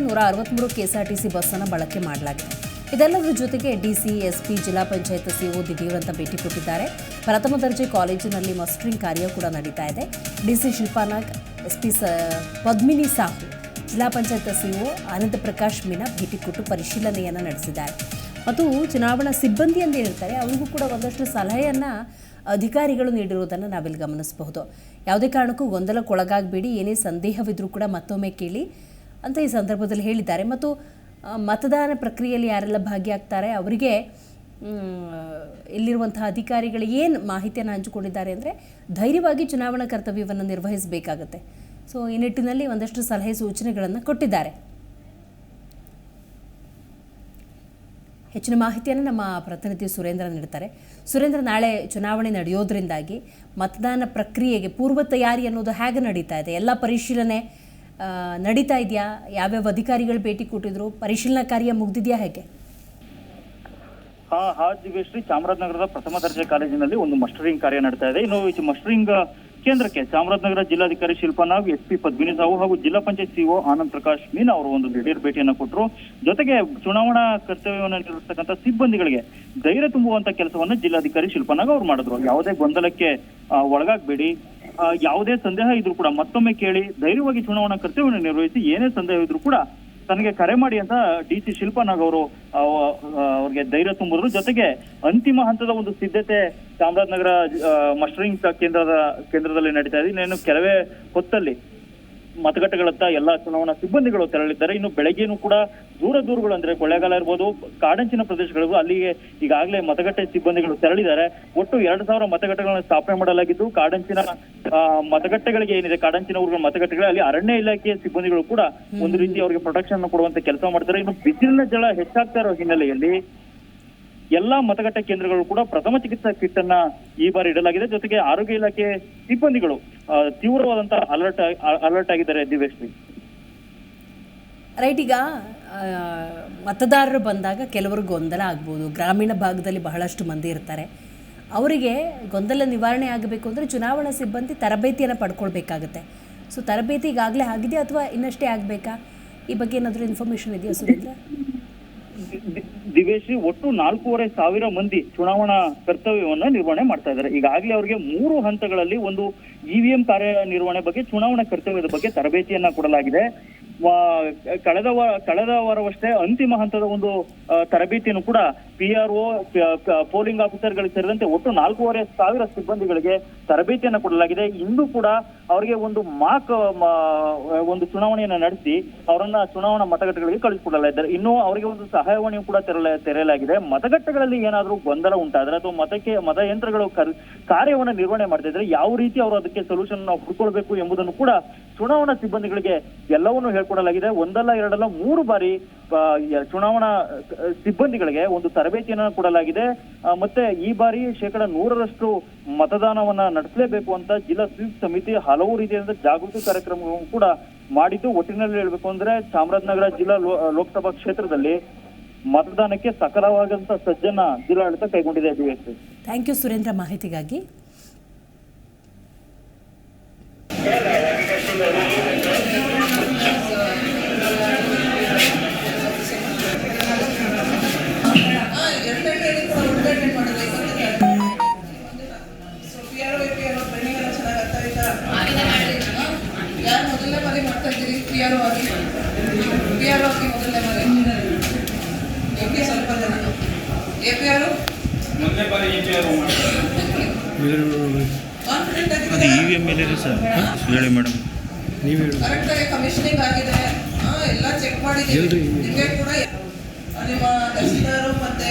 ನೂರ ಅರವತ್ಮೂರು ಕೆಎಸ್ಆರ್ಟಿಸಿ ಬಸ್ಸನ್ನು ಬಳಕೆ ಮಾಡಲಾಗಿದೆ. ಇದೆಲ್ಲದರ ಜೊತೆಗೆ ಡಿಸಿ, ಎಸ್ಪಿ, ಜಿಲ್ಲಾ ಪಂಚಾಯತ್ ಸಿಒ ದಿಢೀರಂತ ಭೇಟಿ ಕೊಟ್ಟಿದ್ದಾರೆ. ಪ್ರಥಮ ದರ್ಜೆ ಕಾಲೇಜಿನಲ್ಲಿ ಮಸ್ಟ್ರಿಂಗ್ ಕಾರ್ಯ ಕೂಡ ನಡೀತಾ ಇದೆ. ಡಿಸಿ ಶಿಲ್ಪಾನಾಗ್, ಎಸ್ಪಿ ಸ, ಪದ್ಮಿನಿ ಸಾಹು, ಜಿಲ್ಲಾ ಪಂಚಾಯತ್ ಸಿಒ ಆನಂದ ಪ್ರಕಾಶ್ ಮೀನಾ ಭೇಟಿ ಕೊಟ್ಟು ಪರಿಶೀಲನೆಯನ್ನು ನಡೆಸಿದ್ದಾರೆ. ಮತ್ತು ಚುನಾವಣಾ ಸಿಬ್ಬಂದಿ ಹೇಳ್ತಾರೆ, ಅವರಿಗೂ ಕೂಡ ಒಂದಷ್ಟು ಸಲಹೆಯನ್ನು ಅಧಿಕಾರಿಗಳು ನೀಡಿರುವುದನ್ನು ನಾವಿಲ್ಲಿ ಗಮನಿಸಬಹುದು. ಯಾವುದೇ ಕಾರಣಕ್ಕೂ ಗೊಂದಲಕ್ಕೊಳಗಾಗಬೇಡಿ, ಏನೇ ಸಂದೇಹವಿದ್ರೂ ಕೂಡ ಮತ್ತೊಮ್ಮೆ ಕೇಳಿ. ಅಂತ ಈ ಸಂದರ್ಭದಲ್ಲಿ ಹೇಳಿದ್ದಾರೆ. ಮತ್ತು ಮತದಾನ ಪ್ರಕ್ರಿಯೆಯಲ್ಲಿ ಯಾರೆಲ್ಲ ಭಾಗಿಯಾಗ್ತಾರೆ, ಅವರಿಗೆ ಇಲ್ಲಿರುವಂತಹ ಅಧಿಕಾರಿಗಳು ಏನು ಮಾಹಿತಿಯನ್ನು ಹಂಚಿಕೊಂಡಿದ್ದಾರೆ ಅಂದರೆ ಧೈರ್ಯವಾಗಿ ಚುನಾವಣಾ ಕರ್ತವ್ಯವನ್ನು ನಿರ್ವಹಿಸಬೇಕಾಗತ್ತೆ. ಸೊ, ಈ ನಿಟ್ಟಿನಲ್ಲಿ ಒಂದಷ್ಟು ಸಲಹೆ ಸೂಚನೆಗಳನ್ನು ಕೊಟ್ಟಿದ್ದಾರೆ. ಹೆಚ್ಚಿನ ಮಾಹಿತಿಯನ್ನು ನಮ್ಮ ಪ್ರತಿನಿಧಿ ಸುರೇಂದ್ರ ನೀಡ್ತಾರೆ. ಸುರೇಂದ್ರ, ನಾಳೆ ಚುನಾವಣೆ ನಡೆಯೋದ್ರಿಂದಾಗಿ ಮತದಾನ ಪ್ರಕ್ರಿಯೆಗೆ ಪೂರ್ವ ತಯಾರಿ ಅನ್ನೋದು ಹೇಗೆ ನಡೀತಾ ಇದೆ? ಎಲ್ಲ ಪರಿಶೀಲನೆ ನಡೀತಾ ಇದೆಯಾ? ಯಾವ್ಯಾವ ಅಧಿಕಾರಿಗಳು ಭೇಟಿ ಕೊಟ್ಟಿದ್ರು? ಪರಿಶೀಲನಾ ಕಾರ್ಯ ಮುಗ್ದಿದೆಯಾ ಹೇಗೆ? ಹಾ ಹಾ ದಿವ್ಯಶ್ರೀ ಚಾಮರಾಜನಗರದ ಪ್ರಥಮ ದರ್ಜೆ ಕಾಲೇಜಿನಲ್ಲಿ ಒಂದು ಮಸ್ಟರಿಂಗ್ ಕಾರ್ಯ ನಡೀತಾ ಇದೆ. ಇನ್ನು ಈ ಮಸ್ಟರಿಂಗ್ ಕೇಂದ್ರಕ್ಕೆ ಚಾಮರಾಜನಗರ ಜಿಲ್ಲಾಧಿಕಾರಿ ಶಿಲ್ಪನಾಗ್ ಎಸ್ ಪಿ ಪದ್ಮಿನಿ ಸಾವು ಹಾಗೂ ಜಿಲ್ಲಾ ಪಂಚಾಯತ್ ಸಿಒ ಆನಂದ್ ಪ್ರಕಾಶ್ ಮೀನಾ ಅವರು ಒಂದು ದಿಢೀರ್ ಭೇಟಿಯನ್ನು ಕೊಟ್ಟರು ಜೊತೆಗೆ ಚುನಾವಣಾ ಕರ್ತವ್ಯವನ್ನು ನಿರ್ವಹಿಸತಕ್ಕಂಥ ಸಿಬ್ಬಂದಿಗಳಿಗೆ ಧೈರ್ಯ ತುಂಬುವಂತ ಕೆಲಸವನ್ನು ಜಿಲ್ಲಾಧಿಕಾರಿ ಶಿಲ್ಪನಾಗ್ ಅವರು ಮಾಡಿದ್ರು. ಯಾವುದೇ ಗೊಂದಲಕ್ಕೆ ಒಳಗಾಗಬೇಡಿ. ಯಾವುದೇ ಸಂದೇಹ ಇದ್ರು ಕೂಡ ಮತ್ತೊಮ್ಮೆ ಕೇಳಿ ಧೈರ್ಯವಾಗಿ ಚುನಾವಣಾ ಕರ್ತವ್ಯವನ್ನು ನಿರ್ವಹಿಸಿ ಏನೇ ಸಂದೇಹ ಇದ್ರು ಕೂಡ ತನಗೆ ಕರೆ ಮಾಡಿ ಅಂತ ಡಿ ಸಿ ಶಿಲ್ಪನಾಗ್ ಅವರು ಅವ್ರಿಗೆ ಧೈರ್ಯ ತುಂಬಿದ್ರು. ಜೊತೆಗೆ ಅಂತಿಮ ಹಂತದ ಒಂದು ಸಿದ್ಧತೆ ಚಾಮರಾಜನಗರ ಮಸ್ಟರಿಂಗ್ ಕೇಂದ್ರದ, ಕೇಂದ್ರದಲ್ಲಿ ನಡೀತಾ ಇದೆ. ಇನ್ನೇನು ಕೆಲವೇ ಹೊತ್ತಲ್ಲಿ ಮತಗಟ್ಟೆಗಳತ್ತ ಎಲ್ಲಾ ಚುನಾವಣಾ ಸಿಬ್ಬಂದಿಗಳು ತೆರಳಿದ್ದಾರೆ. ಇನ್ನು ಬೆಳಗ್ಗೆನೂ ಕೂಡ ದೂರ ದೂರಗಳು ಅಂದ್ರೆ ಕೊಳ್ಳೇಗಾಲ ಇರ್ಬೋದು, ಕಾಡಂಚಿನ ಪ್ರದೇಶಗಳಿಗೂ ಅಲ್ಲಿಗೆ ಈಗಾಗಲೇ ಮತಗಟ್ಟೆ ಸಿಬ್ಬಂದಿಗಳು ತೆರಳಿದ್ದಾರೆ. ಒಟ್ಟು ಎರಡು ಸಾವಿರ ಮತಗಟ್ಟೆಗಳನ್ನು ಸ್ಥಾಪನೆ ಮಾಡಲಾಗಿದ್ದು, ಕಾಡಂಚಿನ ಮತಗಟ್ಟೆಗಳಿಗೆ ಏನಿದೆ, ಕಾಡಂಚಿನ ಊರುಗಳ ಮತಗಟ್ಟೆಗಳು ಅಲ್ಲಿ ಅರಣ್ಯ ಇಲಾಖೆಯ ಸಿಬ್ಬಂದಿಗಳು ಕೂಡ ಒಂದು ರೀತಿ ಅವರಿಗೆ ಪ್ರೊಟೆಕ್ಷನ್ ಕೊಡುವಂತ ಕೆಲಸ ಮಾಡ್ತಾರೆ. ಇನ್ನು ಬಿಸಿಲಿನ ಜಳ ಹೆಚ್ಚಾಗ್ತಾ ಇರೋ ಹಿನ್ನೆಲೆಯಲ್ಲಿ ಎಲ್ಲಾ ಮತಗಟ್ಟೆ ಕೇಂದ್ರಗಳು ಕೂಡ ಪ್ರಥಮ ಚಿಕಿತ್ಸಾ ಕಿಟ್ ಅನ್ನ ಈ ಬಾರಿ ಇಡಲಾಗಿದೆ. ಜೊತೆಗೆ ಆರೋಗ್ಯ ಇಲಾಖೆ ಸಿಬ್ಬಂದಿಗಳು ತೀವ್ರವಾದಂತಹ ಅಲರ್ಟ್ ಅಲರ್ಟ್ ಆಗಿದ್ದಾರೆ ದಿವ್ಯಶ್ರೀ ರೈಟ್ ಈಗ ಮತದಾರರು ಬಂದಾಗ ಕೆಲವರು ಗೊಂದಲ ಆಗ್ಬೋದು. ಗ್ರಾಮೀಣ ಭಾಗದಲ್ಲಿ ಬಹಳಷ್ಟು ಮಂದಿ ಇರ್ತಾರೆ. ಅವರಿಗೆ ಗೊಂದಲ ನಿವಾರಣೆ ಆಗಬೇಕು ಅಂದರೆ ಚುನಾವಣಾ ಸಿಬ್ಬಂದಿ ತರಬೇತಿಯನ್ನು ಪಡ್ಕೊಳ್ಬೇಕಾಗತ್ತೆ. ಸೊ ತರಬೇತಿ ಈಗಾಗಲೇ ಆಗಿದೆ ಅಥವಾ ಇನ್ನಷ್ಟೇ ಆಗಬೇಕಾ? ಈ ಬಗ್ಗೆ ಏನಾದರೂ ಇನ್ಫಾರ್ಮೇಷನ್ ಇದೆಯಾ ಸುರೇಂದ್ರ? ದಿವೇಶಿ ಒಟ್ಟು ನಾಲ್ಕೂವರೆ ಸಾವಿರ ಮಂದಿ ಚುನಾವಣಾ ಕರ್ತವ್ಯವನ್ನು ನಿರ್ವಹಣೆ ಮಾಡ್ತಾ ಇದ್ದಾರೆ. ಈಗಾಗಲೇ ಅವರಿಗೆ ಮೂರು ಹಂತಗಳಲ್ಲಿ ಒಂದು ಇವಿಎಂ ಕಾರ್ಯನಿರ್ವಹಣೆ ಬಗ್ಗೆ, ಚುನಾವಣಾ ಕರ್ತವ್ಯದ ಬಗ್ಗೆ ತರಬೇತಿಯನ್ನ ಕೊಡಲಾಗಿದೆ. ಕಳೆದ ಕಳೆದ ವಾರವಷ್ಟೇ ಅಂತಿಮ ಹಂತದ ಒಂದು ತರಬೇತಿಯನ್ನು ಕೂಡ ಪಿ ಆರ್ ಒ ಪೋಲಿಂಗ್ ಆಫೀಸರ್ಗಳಿಗೆ ಸೇರಿದಂತೆ ಒಟ್ಟು ನಾಲ್ಕೂವರೆ ಸಾವಿರ ಸಿಬ್ಬಂದಿಗಳಿಗೆ ತರಬೇತಿಯನ್ನು ಕೊಡಲಾಗಿದೆ. ಇಂದು ಕೂಡ ಅವರಿಗೆ ಒಂದು ಮಾಕ್ ಒಂದು ಚುನಾವಣೆಯನ್ನು ನಡೆಸಿ ಅವರನ್ನ ಚುನಾವಣಾ ಮತಗಟ್ಟೆಗಳಿಗೆ ಕಳಿಸಿಕೊಡಲಾಗಿದ್ದಾರೆ ಇನ್ನು ಅವರಿಗೆ ಒಂದು ಸಹಾಯವಾಣಿಯು ಕೂಡ ತೆರಲ ತೆರೆಯಲಾಗಿದೆ. ಮತಗಟ್ಟೆಗಳಲ್ಲಿ ಏನಾದರೂ ಗೊಂದಲ ಉಂಟಾದ್ರೆ ಅಥವಾ ಮತಕ್ಕೆ ಮತಯಂತ್ರಗಳು ಯಂತ್ರಗಳು ಕಾರ್ಯವನ್ನ ನಿರ್ವಹಣೆ ಮಾಡ್ತಿದ್ರೆ ಯಾವ ರೀತಿ ಅವರು ಅದಕ್ಕೆ ಸೊಲ್ಯೂಷನ್ ನಾವು ಹುಡ್ಕೊಳ್ಬೇಕು ಎಂಬುದನ್ನು ಕೂಡ ಚುನಾವಣಾ ಸಿಬ್ಬಂದಿಗಳಿಗೆ ಎಲ್ಲವನ್ನೂ ಹೇಳ್ಕೊಡಲಾಗಿದೆ. ಒಂದಲ್ಲ, ಎರಡಲ್ಲ, ಮೂರು ಬಾರಿ ಚುನಾವಣಾ ಸಿಬ್ಬಂದಿಗಳಿಗೆ ಒಂದು ತರಬೇತಿಯನ್ನ ಕೊಡಲಾಗಿದೆ. ಮತ್ತೆ ಈ ಬಾರಿ ಶೇಕಡ ನೂರರಷ್ಟು ಮತದಾನವನ್ನ ನಡೆಸಲೇಬೇಕು ಅಂತ ಜಿಲ್ಲಾ ಸ್ವೀಪ್ ಸಮಿತಿ ಹಲವು ರೀತಿಯಾದ ಜಾಗೃತಿ ಕಾರ್ಯಕ್ರಮಗಳನ್ನು ಕೂಡ ಮಾಡಿದ್ದು. ಒಟ್ಟಿನಲ್ಲಿ ಹೇಳ್ಬೇಕು ಅಂದ್ರೆ ಚಾಮರಾಜನಗರ ಜಿಲ್ಲಾ ಲೋಕಸಭಾ ಕ್ಷೇತ್ರದಲ್ಲಿ ಮತದಾನಕ್ಕೆ ಸಕಲವಾದಂತ ಸಜ್ಜನ ಜಿಲ್ಲಾಡಳಿತ ಕೈಗೊಂಡಿದೆ ಥ್ಯಾಂಕ್ ಯು ಸುರೇಂದ್ರ ಮಾಹಿತಿಗಾಗಿ. ಪಿ ಆರ್ ಆಗಿ ಮೊದಲನೇ ಬಾರಿ ಎಕ್ಕೆ ಸ್ವಲ್ಪ ಜನ ಎ ಪಿ ಆರ್ ಕಾನ್ಫಿಡೆಂಟ್ ಅದು ಆಗಿದ್ದೀರಾ ಇ ವಿ ಎಂ ಮೇಲೆ ಸರ್ ಹೇಳಿ. ಮೇಡಮ್ ಕರೆಕ್ಟಾಗಿ ಕಮಿಷನಿಂಗ್ ಆಗಿದೆ. ಹಾ ಎಲ್ಲ ಚೆಕ್ ಮಾಡಿದ್ದೀವಿ ನಿಮಗೆ ಕೂಡ ನಿಮ್ಮ ತಹಸೀಲ್ದಾರು ಮತ್ತೆ